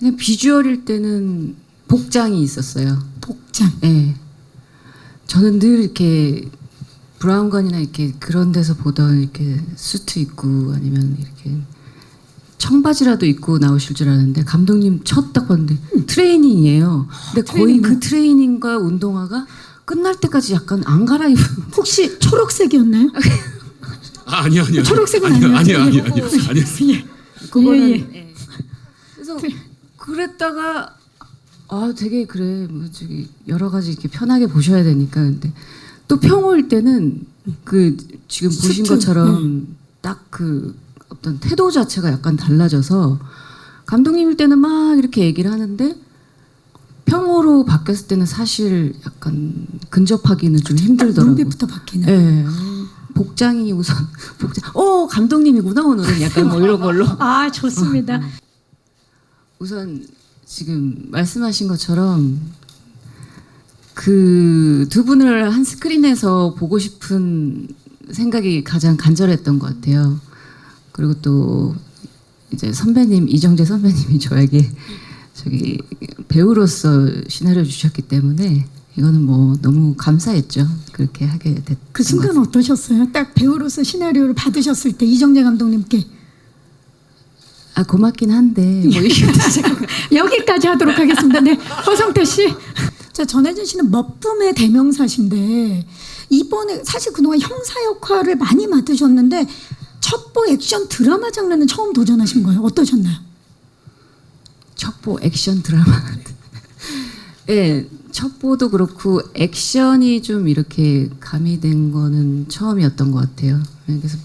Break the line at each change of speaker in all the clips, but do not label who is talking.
그냥 비주얼일 때는 복장이 있었어요.
복장.
예. 저는 늘 이렇게 브라운관이나 이렇게 그런 데서 보던 이렇게 수트 입고 아니면 이렇게 청바지라도 입고 나오실 줄 알았는데 감독님 첫 딱 봤는데 트레이닝이에요. 근데 거의
트레이닝.
그 트레이닝과 운동화가 끝날 때까지 약간 안 갈아입은
혹시 초록색이었나요?
아, 아니요, 아니요.
초록색은
아니요, 아니요,
아니었죠.
아니요, 아니요. 아니요.
그거는
예,
예. 그래서 그랬다가 아 되게 그래 뭐 저기 여러 가지 이렇게 편하게 보셔야 되니까 근데 또 평호일 때는 그 지금 보신 것처럼 딱 그 어떤 태도 자체가 약간 달라져서 감독님일 때는 막 이렇게 얘기를 하는데 평호로 바뀌었을 때는 사실 약간 근접하기는 좀 힘들더라고요.
눈빛부터 바뀌는.
예. 복장이 우선 복장. 어 감독님이구나 오늘은 약간 뭐 이런 걸로.
아 좋습니다.
우선 지금 말씀하신 것처럼 그 두 분을 한 스크린에서 보고 싶은 생각이 가장 간절했던 것 같아요. 그리고 또 이제 선배님 이정재 선배님이 저에게 저기 배우로서 시나리오 주셨기 때문에 이거는 뭐 너무 감사했죠. 그렇게 하게 됐.
그 순간 어떠셨어요? 딱 배우로서 시나리오를 받으셨을 때 이정재 감독님께
아 고맙긴 한데 뭐 이게
여기까지 하도록 하겠습니다. 네, 허성태 씨. 자, 전혜진 씨는 멋붐의 대명사신데 이번에 사실 그동안 형사 역할을 많이 맡으셨는데 첩보 액션 드라마 장르는 처음 도전하신 거예요. 어떠셨나요?
첩보 액션 드라마. 예, 첩보도 그렇고 액션이 좀 이렇게 가미된 거는 처음이었던 것 같아요. 예, 그래서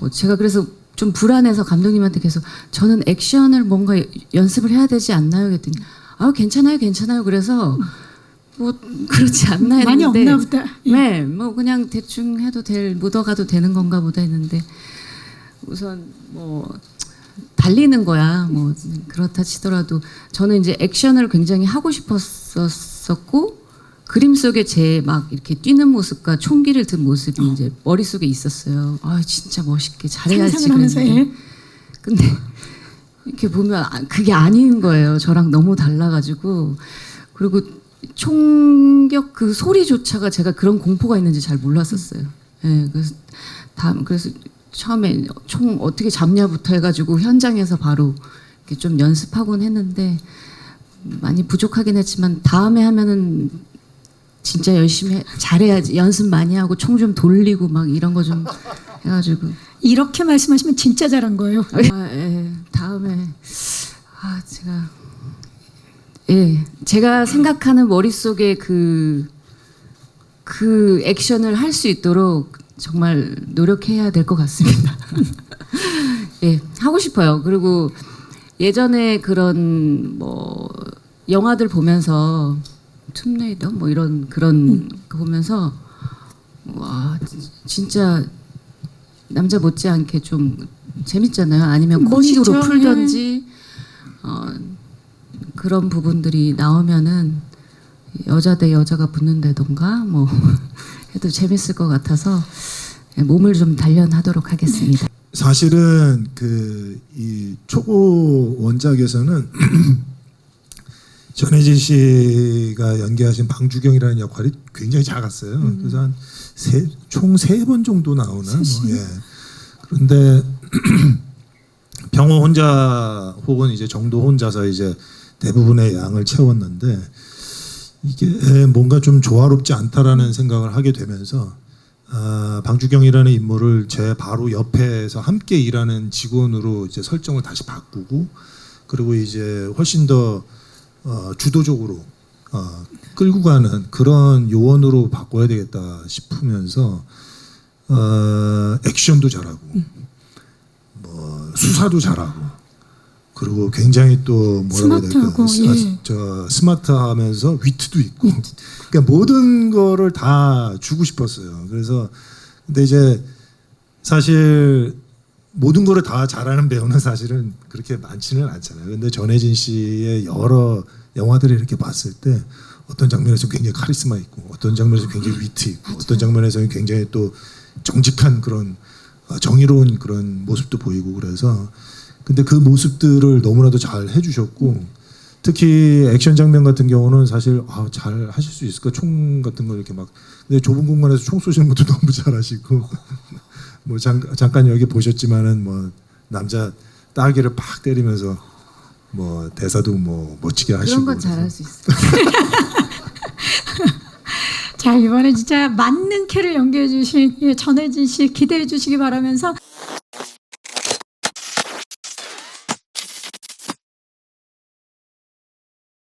뭐 제가 그래서 좀 불안해서 감독님한테 계속 저는 액션을 뭔가 연습을 해야 되지 않나요? 그랬더니 아 괜찮아요, 괜찮아요. 그래서 뭐 그렇지 않나
많이
했는데
없나 보다. 예.
네, 뭐 그냥 대충 해도 될 묻어가도 되는 건가 보다 했는데 우선 뭐 달리는 거야. 뭐 그렇다 치더라도 저는 이제 액션을 굉장히 하고 싶었었고 그림 속에 제 막 이렇게 뛰는 모습과 총기를 든 모습이 이제 머릿속에 있었어요. 아, 진짜 멋있게 잘해야지
하면서.
근데 이렇게 보면 아, 그게 아닌 거예요. 저랑 너무 달라가지고 그리고 총격 그 소리조차가 제가 그런 공포가 있는지 잘 몰랐었어요. 예, 그래서 다음 그래서 처음에 총 어떻게 잡냐부터 해가지고 현장에서 바로 이렇게 좀 연습하곤 했는데 많이 부족하긴 했지만 다음에 하면은 진짜 열심히 해- 잘해야지 연습 많이 하고 총 좀 돌리고 막 이런 거 좀 해가지고
이렇게 말씀하시면 진짜 잘한 거예요.
아, 예. 다음에 아 제가 예 제가 생각하는 머릿 속에 그, 그 액션을 할 수 있도록 정말 노력해야 될 것 같습니다. 예 하고 싶어요. 그리고 예전에 그런 뭐 영화들 보면서 툼레이더 뭐 이런 그런 거 보면서 와 진- 진짜 남자 못지않게 좀 재밌잖아요. 아니면
멋있죠.
코믹으로 풀던지 어, 그런 부분들이 나오면은 여자 대 여자가 붙는다던가 뭐 해도 재밌을 것 같아서 예, 몸을 좀 단련하도록 하겠습니다.
사실은 그 이 초고 원작에서는 전혜진 씨가 연기하신 방주경이라는 역할이 굉장히 작았어요. 그래서 한 총 세 번 정도 나오나 뭐, 예. 그런데 병호 혼자 혹은 이제 정도 혼자서 이제 대부분의 양을 채웠는데 이게 뭔가 좀 조화롭지 않다라는 생각을 하게 되면서 아, 방주경이라는 인물을 제 바로 옆에서 함께 일하는 직원으로 이제 설정을 다시 바꾸고 그리고 이제 훨씬 더 어, 주도적으로 어, 끌고 가는 그런 요원으로 바꿔야 되겠다 싶으면서 어, 액션도 잘하고 뭐 수사도 잘하고 그리고 굉장히 또 뭐라고 해야 될까
스마트하고, 예.
스- 저 스마트하면서 위트도 있고 그러니까 모든 거를 다 주고 싶었어요. 그래서 근데 이제 사실 모든 거를 다 잘하는 배우는 사실은 그렇게 많지는 않잖아요. 근데 전혜진 씨의 여러 영화들을 이렇게 봤을 때 어떤 장면에서 굉장히 카리스마 있고 어떤 장면에서 굉장히 위트 있고 어떤 장면에서는 굉장히 또 정직한 그런 어, 정의로운 그런 모습도 보이고 그래서 근데 그 모습들을 너무나도 잘 해주셨고 특히 액션 장면 같은 경우는 사실 아, 잘 하실 수 있을까? 총 같은 거 이렇게 막 근데 좁은 공간에서 총 쏘시는 것도 너무 잘하시고 뭐 잠, 잠깐 여기 보셨지만은 뭐 남자 따귀를 팍 때리면서 뭐 대사도 뭐 멋지게 하시고
그런 건 잘할 수 있어요.
자 이번에 진짜 맞는 캐를 연기해 주신 예, 전혜진 씨 기대해 주시기 바라면서